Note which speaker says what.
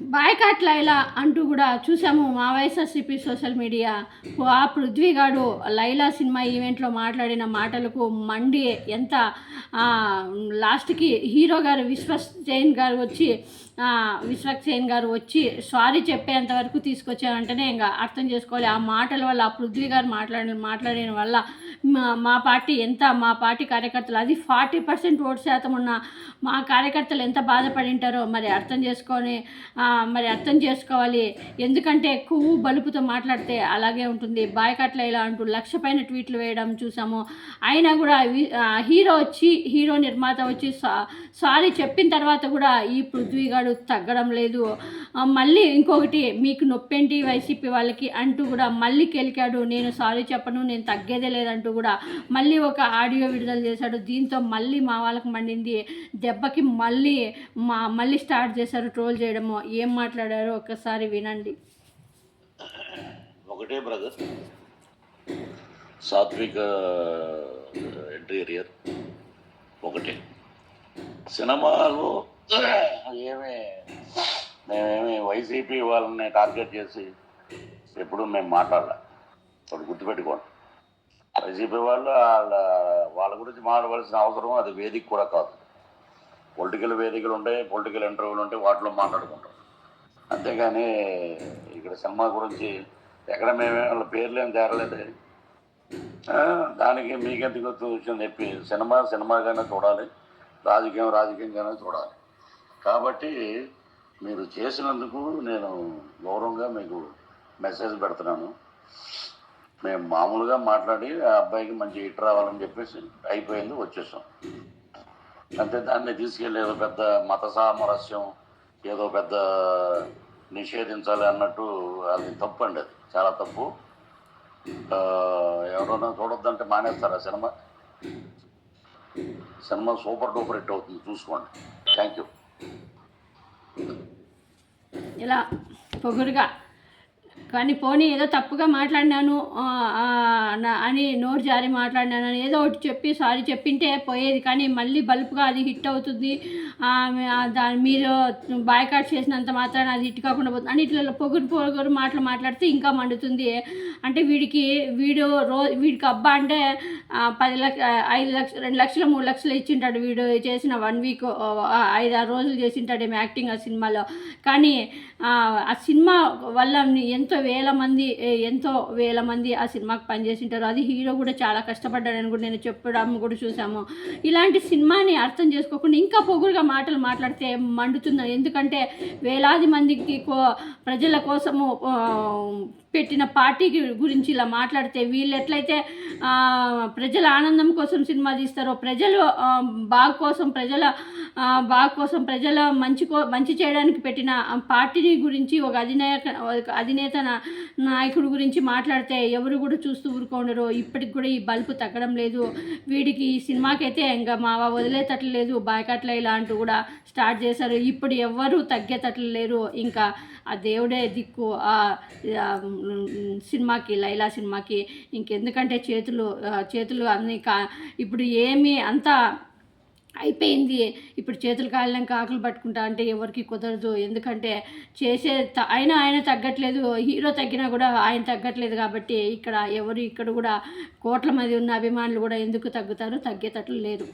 Speaker 1: Boycott Laila అంటూ కూడా చూసాము మా వైఎస్ఆర్సీపీ సోషల్ మీడియా. ఆ పృథ్వీగాడు లైలా సినిమా ఈవెంట్లో మాట్లాడిన మాటలకు మండి ఎంత లాస్ట్కి హీరో గారు విశ్వస్ జైన్ గారు వచ్చి విశ్వక్సేన్ విశ్వక్ గారు వచ్చి సారీ చెప్పేంత వరకు తీసుకొచ్చారంటేనే ఇంకా అర్థం చేసుకోవాలి. ఆ మాటల వల్ల ఆ పృథ్వీ గారు మాట్లాడిన మాట్లాడిన వల్ల మా మా పార్టీ ఎంత మా పార్టీ కార్యకర్తలు అది ఫార్టీ పర్సెంట్ ఓటు శాతం ఉన్న మా కార్యకర్తలు ఎంత బాధపడి ఉంటారో మరి అర్థం చేసుకొని మరి అర్థం చేసుకోవాలి. ఎందుకంటే కొవ్వు బలుపుతో మాట్లాడితే అలాగే ఉంటుంది. బాయ్కట్ల ఇలా అంటూ లక్ష పైన ట్వీట్లు వేయడం చూసాము. అయినా కూడా హీరో వచ్చి హీరో నిర్మాత వచ్చి సా- సారీ చెప్పిన తర్వాత కూడా ఈ పృథ్వీగాడు తగ్గడం లేదు. మళ్ళీ ఇంకొకటి మీకు నొప్పేంటి వైసీపీ వాళ్ళకి అంటూ కూడా మళ్ళీ కెలికాడు నేను సారీ చెప్పను నేను తగ్గేదే లేదంటూ కూడా. మళ్ళీ ఒక ఆడియో విడుదల చేశాడు. దీంతో మళ్ళీ మా వాళ్ళకి మండింది. దెబ్బకి మళ్ళీ మా మళ్ళీ స్టార్ట్ చేశారు ట్రోల్ చేయడము. ఏం మాట్లాడారో ఒక్కసారి వినండి.
Speaker 2: ఒకటే బ్రదర్. సాత్విక ఇంటీరియర్ ఒకటే. సినిమాలు ఏమి మేమేమి వైసీపీ వాళ్ళని టార్గెట్ చేసి ఎప్పుడు మేము మాట్లాడాలి. ఒకటి గుర్తుపెట్టుకోండి. వైసీపీ వాళ్ళు వాళ్ళ వాళ్ళ గురించి మాట్లాడవలసిన అవసరం అది వేదిక కూడా కాదు. పొలిటికల్ వేదికలు ఉంటాయి పొలిటికల్ ఇంటర్వ్యూలు ఉంటాయి వాటిలో మాట్లాడుకుంటాం. అంతేగాని ఇక్కడ సినిమా గురించి ఎక్కడ మేమే వాళ్ళ పేర్లు ఏం తేరలేదు. దానికి మీకెందుకు వచ్చింది చెప్పి సినిమా సినిమాగానే చూడాలి. రాజకీయం రాజకీయంగానే చూడాలి. కాబట్టి మీరు చేసినందుకు నేను గౌరవంగా మీకు మెసేజ్ పెడుతున్నాను. మేము మామూలుగా మాట్లాడి ఆ అబ్బాయికి మంచి హిట్ రావాలని చెప్పేసి అయిపోయింది వచ్చేసాం. అంతే దాన్ని తీసుకెళ్ళి ఏదో పెద్ద మత సామరస్యం ఏదో పెద్ద నిషేధించాలి అన్నట్టు అది తప్పు అండి అది. చాలా తప్పు. ఎవరైనా చూడొద్దంటే మానేస్తారా cinema? Cinema super duper hit అవుతుంది చూసుకోండి. Thank you.
Speaker 1: ఇలా పొగురుగా కానీ పోనీ ఏదో తప్పుగా మాట్లాడినాను అని నోరు జారి మాట్లాడినాను అని ఏదో ఒకటి చెప్పి సారీ చెప్పింటే పోయేది. కానీ మళ్ళీ బల్పుగా అది హిట్ అవుతుంది. దాని మీరు బాయ్కాట్ చేసినంత మాత్రాన అది హిట్ కాకుండా పోతుంది. అని ఇట్లా పొగురు పొగురు మాటలు మాట్లాడితే ఇంకా మండుతుంది. అంటే వీడికి వీడు రో వీడికి అబ్బా అంటే పది లక్ష ఐదు లక్ష రెండు లక్షలు మూడు లక్షలు ఇచ్చింటాడు వీడు చేసిన వన్ వీక్ ఐదు ఆరు రోజులు చేసింటాడేమో యాక్టింగ్ ఆ సినిమాలో. కానీ ఆ, ఆ సినిమా వల్ల ఎంతో వేల మంది ఎంతో వేల మంది ఆ సినిమాకి పనిచేసింటారు. అది హీరో కూడా చాలా కష్టపడ్డాడని కూడా నేను చెప్పడం కూడా చూసాము. ఇలాంటి సినిమాని అర్థం చేసుకోకుండా ఇంకా పొగురుగా మాటలు మాట్లాడితే మండుతుంది ఎందుకంటే వేలాది మందికి కో ప్రజల కోసము పెట్టిన పార్టీ గురించి ఇలా మాట్లాడితే వీళ్ళు ఎట్లయితే ప్రజల ఆనందం కోసం సినిమా తీస్తారో ప్రజలు బాగు కోసం ప్రజల బాగు కోసం ప్రజల మంచి కో మంచి చేయడానికి పెట్టిన పార్టీని గురించి ఒక అధినాయక ఒక అధినేత నాయకుడు నాయకుడి గురించి మాట్లాడితే ఎవరు కూడా చూస్తూ ఊరుకోండరు ఇప్పటికి కూడా ఈ బల్పు తగ్గడం లేదు. వీడికి ఈ సినిమాకైతే ఇంకా మావా వదిలేటట్లు లేదు బాయ్కట్ల ఇలా అంటూ కూడా స్టార్ట్ చేశారు. ఇప్పుడు ఎవ్వరూ తగ్గేటట్లు లేరు ఇంకా ఆ దేవుడే దిక్కు. ఆ సినిమాకి లైలా సినిమాకి ఇంకెందుకంటే చేతులు చేతులు అన్ని కా ఇప్పుడు ఏమీ అంతా అయిపోయింది. ఇప్పుడు చేతులు కాలినాక ఆకులు పట్టుకుంటా అంటే ఎవరికి కుదరదు. ఎందుకంటే చేసే త- అయినా ఆయన తగ్గట్లేదు హీరో తగ్గినా కూడా ఆయన తగ్గట్లేదు కాబట్టి ఇక్కడ ఎవరు ఇక్కడ కూడా కోట్ల మంది ఉన్న అభిమానులు కూడా ఎందుకు తగ్గుతారు? తగ్గేటట్లు లేరు